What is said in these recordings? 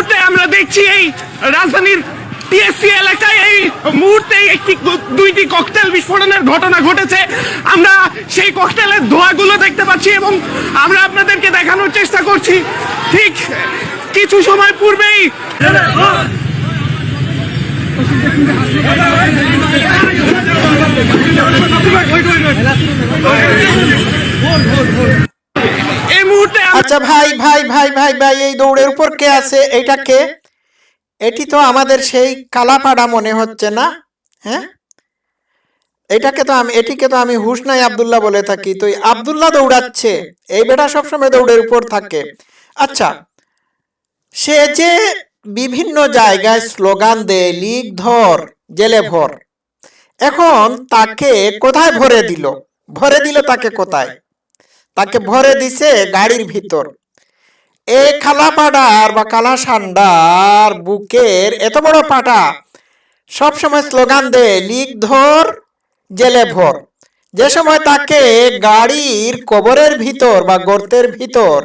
মুহূর্তে আমরা দেখছি এই রাজধানীর টিএসসি এলাকায় এই মুহূর্তে একটি দুইটি ককটেল বিস্ফোরণের ঘটনা ঘটেছে। আমরা সেই ককটেলের ধোঁয়াগুলো দেখতে পাচ্ছি এবং আমরা আপনাদেরকে দেখানোর চেষ্টা করছি। ঠিক কিছু সময় পূর্বেই আচ্ছা ভাই ভাই ভাই ভাই ভাই, এই দৌড়ের উপর কে আছে? এইটা কে? এটি তো আমাদের সেই কালাপাড়া মনে হচ্ছে না? হ্যাঁ? এটাকে তো আমি এটিকে তো আমি হুসনাই আবদুল্লাহ বলে থাকি। তো আব্দুল্লাহ দৌড়াচ্ছে। এই বেটা সবসময় দৌড়ের উপর থাকে। আচ্ছা সে যে বিভিন্ন জায়গায় স্লোগান দেয়, লিগ ধর, জেলে ভর। এখন তাকে কোথায় ভরে দিল? ভরে দিল তাকে কোথায়? তাকে ভরে দিছে গাড়ির ভিতর। এ খালাপাড়ার বা কালাসান্ডার বুকের এত বড় পাটা সব সময় স্লোগান দেয় লিক ধর, জেলে ভর। যে সময় তাকে গাড়ির কবরের ভিতর বা গর্তের ভিতর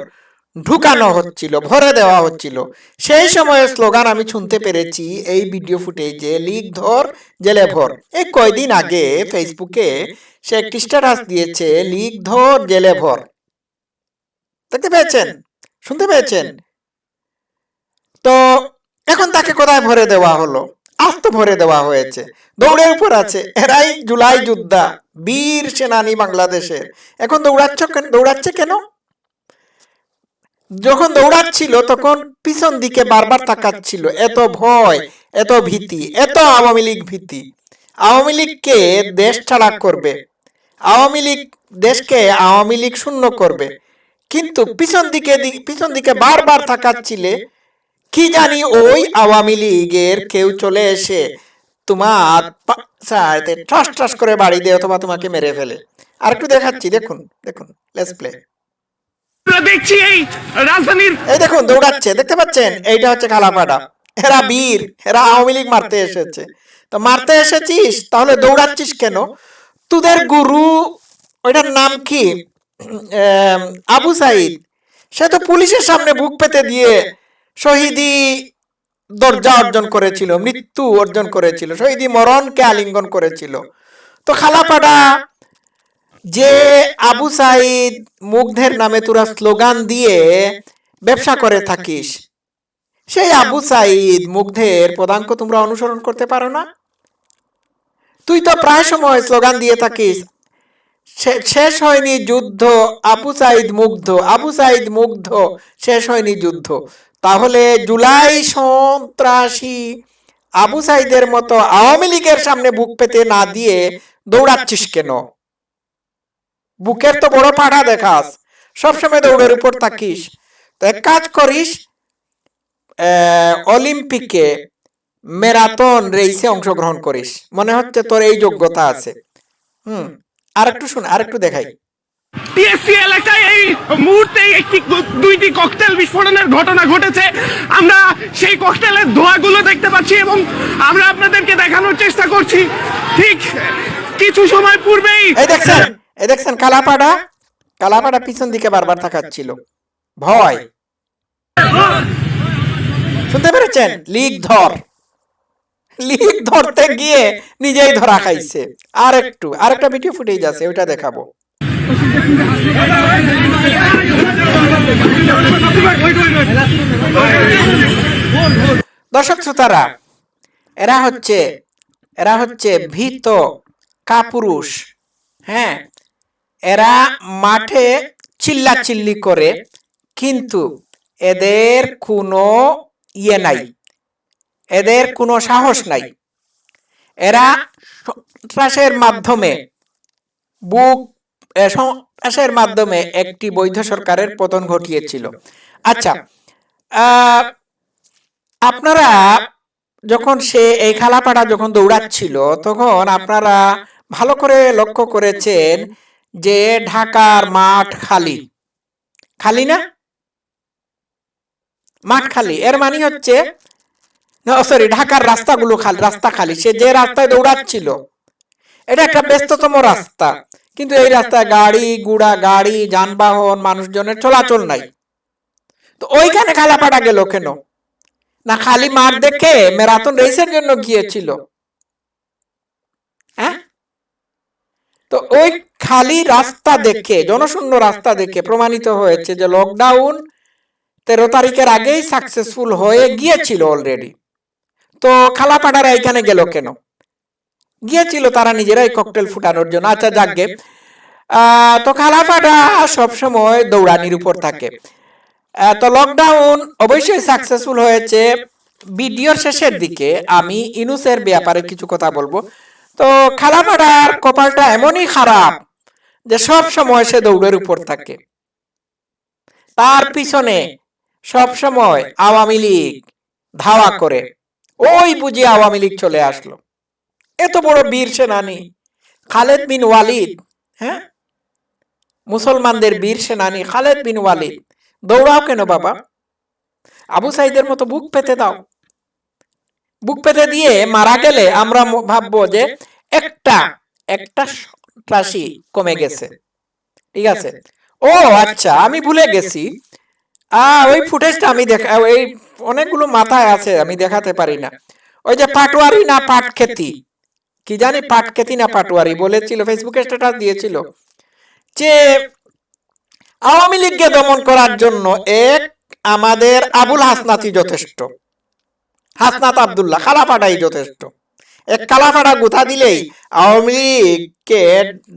ঢুকানো হচ্ছিল, ভরে দেওয়া হচ্ছিল। সেই সময় স্লোগান আমি শুনতে পেরেছি, এই ভিডিও ফুটেজে লিক ধর, জেলে ভর। এই কয়দিন আগে ফেসবুকে সে একটি স্ট্যাটাস দিয়েছে লিক ধর, জেলে ভর। দেখতে পেয়েছেন? শুনতে পেয়েছেন? তো এখন তাকে কোথায় ভরে দেওয়া হলো? আজ তো ভরে দেওয়া হয়েছে। দৌড়ের উপর আছে। এরাই জুলাই যোদ্ধা, বীর সেনানি বাংলাদেশের। এখন দৌড়াচ্ছ দৌড়াচ্ছে কেন? যখন দৌড়াচ্ছিল, তখন পিছন দিকে বারবার তাকাচ্ছিল। এত ভয়, এত ভীতি, এত আওয়ামী লীগ ভীতি। আওয়ামী লীগকে দেশ ছাড়া করবে। আওয়ামী লীগ দেশকে আওয়ামী লীগ শূন্য করবে। কিন্তু পিছন দিকে পিছন দিকে বারবার তাকাচ্ছিলে, কি জানি ওই আওয়ামী লীগের কেউ চলে এসে তোমার ঠাস ঠাস করে বাড়ি দিয়ে অথবা তোমাকে মেরে ফেলে। আর একটু দেখাচ্ছি, দেখুন দেখুন লেটস প্লে দেখছি এই রাজধানীর এই দেখুন, দৌড়াচ্ছে, দেখতে পাচ্ছেন? এইটা হচ্ছে কালাপাড়া এরা বীর, এরা আওয়ামী লীগ মারতে এসেছে। তো মারতে এসেছিস? তাহলে দৌড়াচ্ছিস কেন? তোদের গুরু, ওইটার নাম কি? আবু সাইদ। সে তো পুলিশের সামনে বুক পেতে দিয়ে শহীদি দরজা অর্জন করেছিল, মৃত্যু অর্জন করেছিল, শহীদি মরণকে আলিঙ্গন করেছিল। তো খালাপাড়া যে আবু সাইদ মুগ্ধের নামে তোরা স্লোগান দিয়ে ব্যবসা করে থাকিস। সেই আবু সাইদ মুগ্ধের পদাঙ্ক তোমরা অনুসরণ করতে পারো না। তুই তো প্রায় সময় স্লোগান দিয়ে থাকিস। শেষ হয়নি যুদ্ধ, আবু সাইদ মুগ্ধ, আবু সাইদ মুগ্ধ, শেষ হয়নি যুদ্ধ। তাহলে জুলাই সন্ত্রাসী আবু সাইদের মতো আওয়ামী লীগের সামনে বুক পেতে না দিয়ে দৌড়াচ্ছিস কেন? বুকের তো বড় পাড়া দেখাস। সবসময় দৌড়ের উপর থাকিস। তো এক কাজ করিস অলিম্পিকে ম্যারাথন রেসে অংশগ্রহণ করিস। মনে হচ্ছে তোর এই যোগ্যতা আছে। হুম আর একটু শুন আর একটু দেখাই। টিএসসি এলাকায় এই মুহূর্তে একটি দুইটি ককটেল বিস্ফোরণের ঘটনা ঘটেছে। আমরা সেই ককটেলের ধোঁয়াগুলো দেখতে পাচ্ছি এবং আমরা আপনাদেরকে দেখানোর চেষ্টা করছি। ঠিক কিছু সময় পূর্বেই এই দেখছেন দেখছেন কালাপাড়া? কালাপাড়া পিছন দিকে বারবার তাকাচ্ছিল। ভয়। শুনতে পেরেছেন? লিগ ধর। লিগ ধরতে গিয়ে নিজেই ধরা খাইছে। আর একটু আর একটা ভিডিও ফুটেজ আছে, ওইটা দেখাবো। দর্শক শ্রোতারা, এরা হচ্ছে এরা হচ্ছে ভীত কাপুরুষ। হ্যাঁ এরা মাঠে চিল্লা চিল্লি করে কিন্তু এদের কোনো ইয়ে নাই। এদের কোনো সাহস নাই। এরা সন্ত্রাসের মাধ্যমে বুক সন্ত্রাসের মাধ্যমে একটি বৈধ সরকারের পতন ঘটিয়েছিল। আচ্ছা আহ, আপনারা যখন সে এই খালাপাড়া যখন দৌড়াচ্ছিল তখন আপনারা ভালো করে লক্ষ্য করেছেন যে ঢাকার মাঠ খালি। খালি না? মাঠ খালি। এর মানে হচ্ছে সরি ঢাকার রাস্তাগুলো খালি, রাস্তা খালি। সে যে রাস্তায় দৌড়াচ্ছিল, এটা একটা ব্যস্ততম রাস্তা। কিন্তু এই রাস্তায় গাড়ি গুড়া গাড়ি, যানবাহন, মানুষজনের চলাচল নাই। তো ওইখানে খালাপাড়া গেল কেন? না, খালি মাঠ দেখে ম্যারাথন রেসের জন্য গিয়েছিল হ্যাঁ তো ওই খালি রাস্তা দেখে জনশূন্য রাস্তা দেখে প্রমাণিত হয়েছে যে লকডাউন তেরো তারিখের আগেই সাকসেসফুল হয়ে গিয়েছিল অলরেডি তো খালাপাড়ারা এখানে গেল কেন? গিয়েছিল তারা নিজেরাই ককটেল ফুটানোর জন্য। আচ্ছা আহ, তো খালাপাড়া সবসময় দৌড়ানির উপর থাকে। তো লকডাউন অবশ্যই সাকসেসফুল হয়েছে। ভিডিওর শেষের দিকে আমি ইনুসের ব্যাপারে কিছু কথা বলব। তো খালাপাড়ার কপালটা এমনই খারাপ যে সব সময় সে দৌড়ের উপর থাকে। তার পিছনে সব সময় আওয়ামী লীগ ধাওয়া করে। ওই বুঝি আওয়ামী লীগ চলে আসলো। এত বড় বীর সেনানী। খালেদ বিন ওয়ালিদ হ্যাঁ? মুসলমানদের বীর সেনানী খালেদ বিন ওয়ালিদ। দৌড়াও কেন বাবা? আবু সাইদের মতো বুক পেতে দাও। বুক পেতে দিয়ে মারা গেলে আমরা ভাববো যে একটা একটা সন্ত্রাসী কমে গেছে। ঠিক আছে? ও আচ্ছা আমি ভুলে গেছি। আহ ওই ফুটেজটা আমি দেখা, ওই অনেকগুলো মাথায় আছে, আমি দেখাতে পারি না। ওই যে পাটোয়ারি না পাট খেতি কি জানি পাট খেতি না পাটোয়ারি বলেছিল, ফেসবুকে স্ট্যাটাস দিয়েছিল যে আওয়ামী লীগকে দমন করার জন্য এক আমাদের আবুল হাসনাতি যথেষ্ট। হাসনাত আবদুল্লাহ কালাপাড়াই যথেষ্ট। এক কালাপাড়া গুথা দিলেই আওয়ামী লীগকে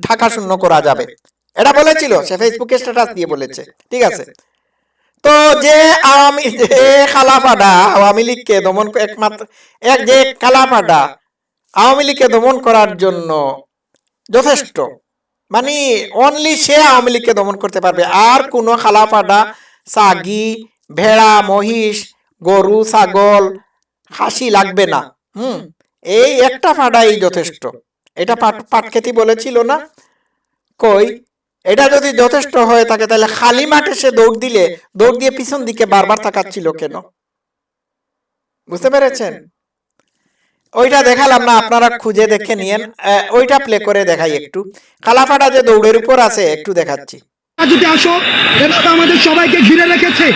ঢাকা শূন্য করা যাবে। এটা বলেছিল, সে ফেসবুকে স্ট্যাটাস দিয়ে বলেছে। ঠিক আছে। তো যে আওয়ামী, যে কালাপাড়া আওয়ামী লীগকে দমন একমাত্র এক যে কালাপাড়া আওয়ামী লীগকে দমন করার জন্য যথেষ্ট। মানে অনলি সে আওয়ামী লীগকে দমন করতে পারবে। আর কোনো খালাপাডা সাগি, ভেড়া, মহিষ, গরু, ছাগল খাসি লাগবে না। হুম। এই একটা ফাডাই যথেষ্ট। এটা পাট পাটখেতি বলেছিল না? কই? এটা যদি যথেষ্ট হয়ে থাকে তাহলে খালি মাঠে সে দৌড় দিলে দৌড় দিয়ে পিছন দিকে বারবার তাকাচ্ছিল কেন? বুঝতে পেরেছেন? ওইটা দেখালাম না আপনারা খুঁজে দেখে নিয়েন। ওইটা প্লে করে দেখাই একটু। কালাপাটা যে দৌড়ের উপর আছে একটু দেখাচ্ছি। যদি আসো এভাবে আমাদের সবাইকে ঘিরে রেখেছে।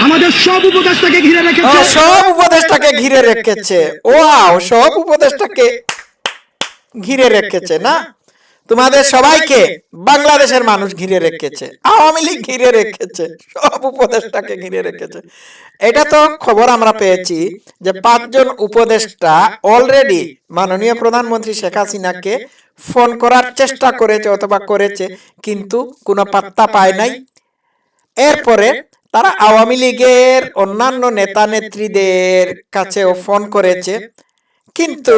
আমাদের সব উপদেশটাকে ঘিরে ও, রেখেছে সব উপদেশটাকে ঘিরে রেখেছে। ওয়াও সব উপদেশটাকে ঘিরে রেখেছে না? তোমাদের সবাইকে বাংলাদেশের মানুষ ঘিরে রেখেছে আওয়ামী লীগ ঘিরে রেখেছে সব উপদেষ্টাকে ঘিরে রেখেছে। এটা তো খবর আমরা পেয়েছি যে পাঁচজন উপদেষ্টা অলরেডি মাননীয় প্রধানমন্ত্রী শেখ হাসিনাকে ফোন করার চেষ্টা করেছে অথবা করেছে কিন্তু কোনো পাত্তা পায় নাই। এরপরে তারা আওয়ামী লীগের অন্যান্য নেতা নেত্রীদের কাছেও ফোন করেছে। কিন্তু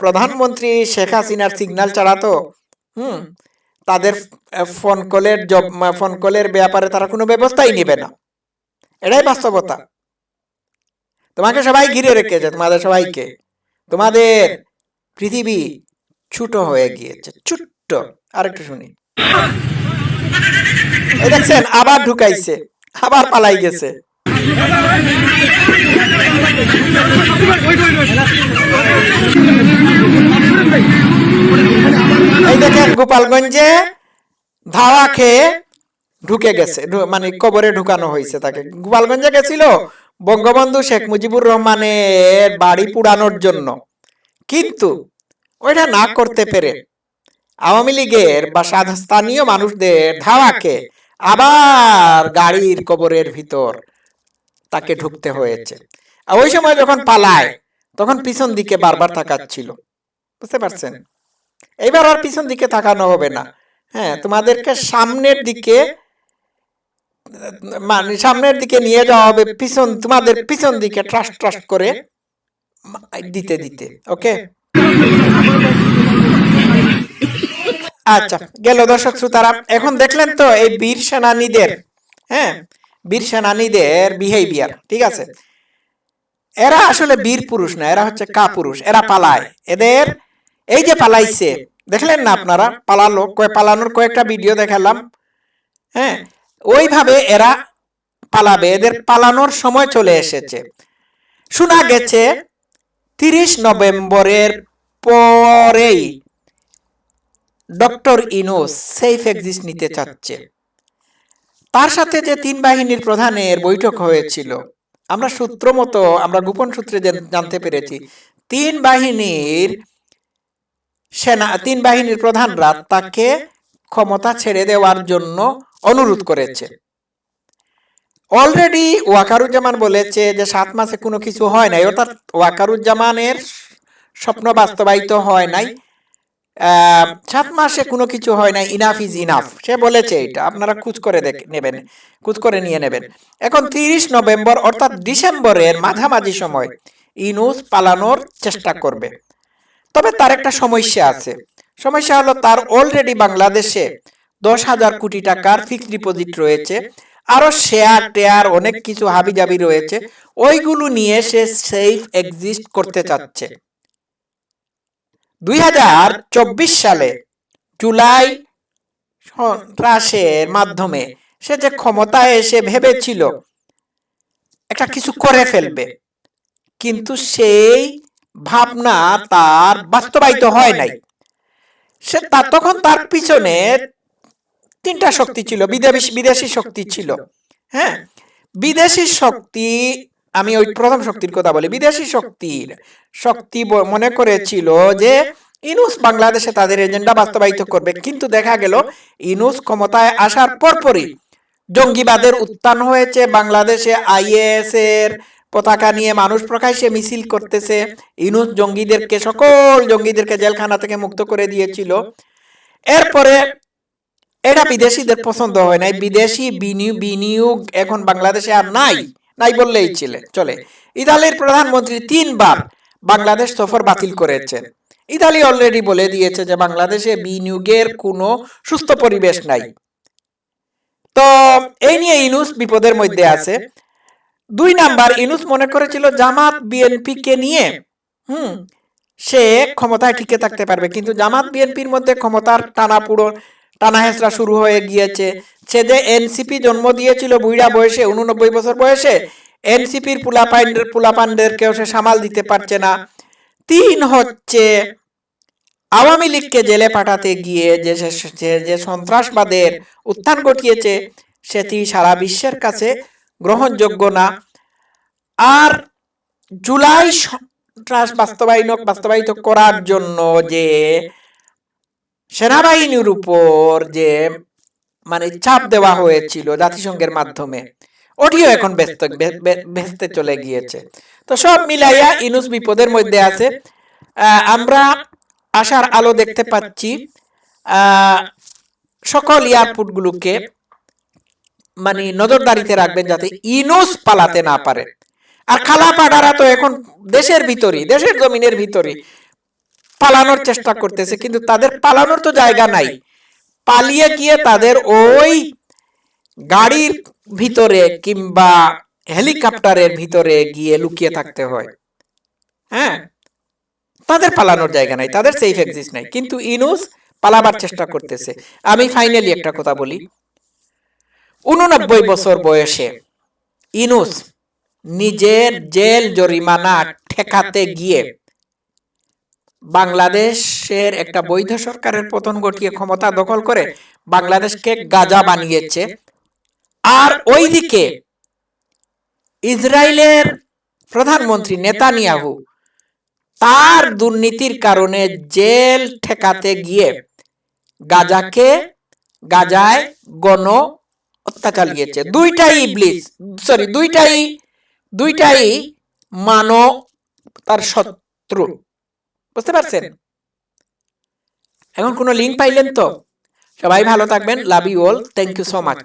প্রধানমন্ত্রী শেখ হাসিনার সিগন্যাল ছাড়া তো হুম তাদের ফোন কলের জব ফোন কলের ব্যাপারে তারা কোনো ব্যবস্থাই নেবে না এটাই বাস্তবতা তোমাকে সবাই ঘিরে রেখেছে তোমাদের সবাইকে তোমাদের পৃথিবী ছোট হয়ে গিয়েছে ছোট্ট আরেকটু শুনি এই দেখছেন আবার ঢুকাইছে আবার পালাই গেছে এই দেখেন গোপালগঞ্জে ধাওয়া খেয়ে ঢুকে গেছে মানে কবরে ঢুকানো হয়েছে তাকে। গোপালগঞ্জে গেছিল বঙ্গবন্ধু শেখ মুজিবুর রহমানের বাড়ি পুরানোর জন্য। কিন্তু ওইটা না করতে পেরে আওয়ামী লীগের বা স্থানীয় মানুষদের ধাওয়াকে আবার গাড়ির কবরের ভিতর তাকে ঢুকতে হয়েছে। আর ওই সময় যখন পালায়, তখন পিছন দিকে বারবার তাকাচ্ছিল। বুঝতে পারছেন? এইবার আর পিছন দিকে তাকানো হবে না। হ্যাঁ তোমাদেরকে সামনের দিকে মানে সামনের দিকে নিয়ে যাওয়া হবে পিছন তোমাদের পিছন দিকে ট্রাস্ট ট্রাস্ট করে দিতে দিতে ওকে আচ্ছা গেল দর্শক শ্রোতারা এখন দেখলেন তো এই বীর সেনানীদের হ্যাঁ বীর সেনানীদের বিহেভিয়ার ঠিক আছে? এরা আসলে বীর পুরুষ না এরা হচ্ছে কা পুরুষ এরা পালায়। এদের এই যে পালাইছে, দেখলেন না আপনারা? পালালো পালানোর কয়েকটা ভিডিও দেখালাম। হ্যাঁ ওইভাবে এরা পালাবে, এদের পালানোর সময় চলে এসেছে। শোনা গেছে, তিরিশ নভেম্বরের পরেই ডক্টর ইনোস সেফ এক্সিস্ট নিতে চাচ্ছে। তার সাথে যে তিন বাহিনীর প্রধানের বৈঠক হয়েছিল, আমরা সূত্র মতো, আমরা গোপন সূত্রে জানতে পেরেছি, তিন বাহিনীর সেনা তিন বাহিনীর প্রধানরা তাকে ক্ষমতা ছেড়ে দেওয়ার জন্য অনুরোধ করেছে। অলরেডি ওয়াকারুজ্জামান বলেছে যে, সাত মাসে কোনো কিছু হয় নাই। অর্থাৎ ওয়াকারুজ্জামানের স্বপ্ন বাস্তবায়িত হয় নাই। সাত মাসে কোনো কিছু হয় নাই। ইনাফ ইজ ইনাফ সে বলেছে এটা। আপনারা কুচ করে নেবেন। কুচ করে নিয়ে নেবেন। এখন তিরিশ নভেম্বর, অর্থাৎ ডিসেম্বরের মাঝামাঝি সময়, ইনুস পালানোর চেষ্টা করবে। তবে তার একটা সমস্যা আছে। সমস্যা হলো তার অলরেডি বাংলাদেশে দশ হাজার কোটি টাকার ফিক্সড ডিপোজিট রয়েছে আরও শেয়ার টেয়ার অনেক কিছু হাবিজাবি রয়েছে, ওইগুলো নিয়ে সে সেফ এক্সিস্ট করতে চাচ্ছে। দুই হাজার চব্বিশ সালে জুলাই সন্ত্রাসের মাধ্যমে সে যে ক্ষমতায় এসে ভেবেছিল, একটা কিছু করে ফেলবে, কিন্তু সেই ভাবনা তার বাস্তবায়িত হয় নাই। সে তার তখন তার পিছনে তিনটা শক্তি ছিল, বিদেশি বিদেশি শক্তি ছিল। হ্যাঁ বিদেশি শক্তি, আমি ওই প্রথম শক্তির কথা বলি, বিদেশি শক্তির শক্তি মনে করেছিল যে ইনুস বাংলাদেশে তাদের এজেন্ডা বাস্তবায়িত করবে। কিন্তু দেখা গেল, ইনুস ক্ষমতায় আসার পরপরই জঙ্গিবাদের উত্থান হয়েছে। বাংলাদেশে আইএস এর পতাকা নিয়ে মানুষ প্রকাশ্যে মিছিল করতেছে। ইনুস জঙ্গিদেরকে, সকল জঙ্গিদেরকে জেলখানা থেকে মুক্ত করে দিয়েছিল। এরপরে এটা বিদেশিদের পছন্দ হয় নাই। বিদেশি বিনিয়োগ এখন বাংলাদেশে আর নাই। নাই বললেই ছিলে চলে। ইতালির প্রধানমন্ত্রী তিনবার বাংলাদেশ সফর বাতিল করেছেন। ইতালি অলরেডি বলে দিয়েছে যে বাংলাদেশে বিনিয়োগের কোনো সুস্থ পরিবেশ নাই। তো এই নিয়ে ইনুস বিপদের মধ্যে আছে। দুই নাম্বার ইনুস মনে করেছিল জামাত বিএনপি কে নিয়ে, হুম, সে ক্ষমতায় টিকে থাকতে পারবে। কিন্তু জামাত বিএনপির মধ্যে ক্ষমতার টানা পুরো, টানা হেঁচড়া শুরু হয়ে গিয়েছে। সে যে এনসিপি জন্ম দিয়েছিল বুইড়া বয়সে, উননব্বই বছর বয়সে, এনসিপির পুলাপাইন্ডের পুলাপান্ডেরকেও সে সামাল দিতে পারছে না। তিন হচ্ছে, আওয়ামী লীগকে জেলে পাঠাতে গিয়ে যে- যে সন্ত্রাসবাদের উত্থান ঘটিয়েছে, সেটি সারা বিশ্বের কাছে গ্রহণযোগ্য না। আর জুলাই সন্ত্রাস বাস্তবায়ন বাস্তবায়িত করার জন্য যে সেনাবাহিনীর উপর যে মানে চাপ দেওয়া হয়েছিল জাতিসংঘের মাধ্যমে, ওটিও এখন ব্যস্ত বে- বে- ভেস্তে চলে গিয়েছে। তো সব মিলাইয়া ইনুস বিপদের মধ্যে আছে। আমরা আশার আলো দেখতে পাচ্ছি সকল এয়ারপোর্টগুলোকে মানে নজরদারিতে রাখবেন যাতে ইনুস পালাতে না পারে। আর খালাপাড়ারা তো এখন দেশের ভিতরই দেশের জমিনের ভিতরই পালানোর চেষ্টা করতেছে কিন্তু তাদের পালানোর তো জায়গা নাই। পালিয়ে গিয়ে তাদের ওই গাড়ির ভিতরে কিংবা হেলিকপ্টারের ভিতরে গিয়ে লুকিয়ে থাকতে হয়। হ্যাঁ। তাদের পালানোর জায়গা নাই তাদের সেফ এক্সিস্ট নাই। কিন্তু ইনুস পালাবার চেষ্টা করতেছে। আমি ফাইনালি একটা কথা বলি। উননব্বই বছর বয়সে ইনুস নিজের জেল জরিমানা ঠেকাতে গিয়ে বাংলাদেশের একটা বৈধ সরকারের পতন ঘটিয়ে ক্ষমতা দখল করে বাংলাদেশকে গাজা বানিয়েছে। আর ওইদিকে ইসরায়েলের প্রধানমন্ত্রী নেতানিয়াহু তার দুর্নীতির কারণে জেল ঠেকাতে গিয়ে গাজাকে গাজায় গণ হত্যা চালিয়েছে। দুইটাই ইবলিস সরি দুইটাই দুইটাই মানব তার শত্রু। বুঝতে পারছেন? এখন কোনো লিঙ্ক পাইলেন তো? সবাই ভালো থাকবেন love you all thank you so much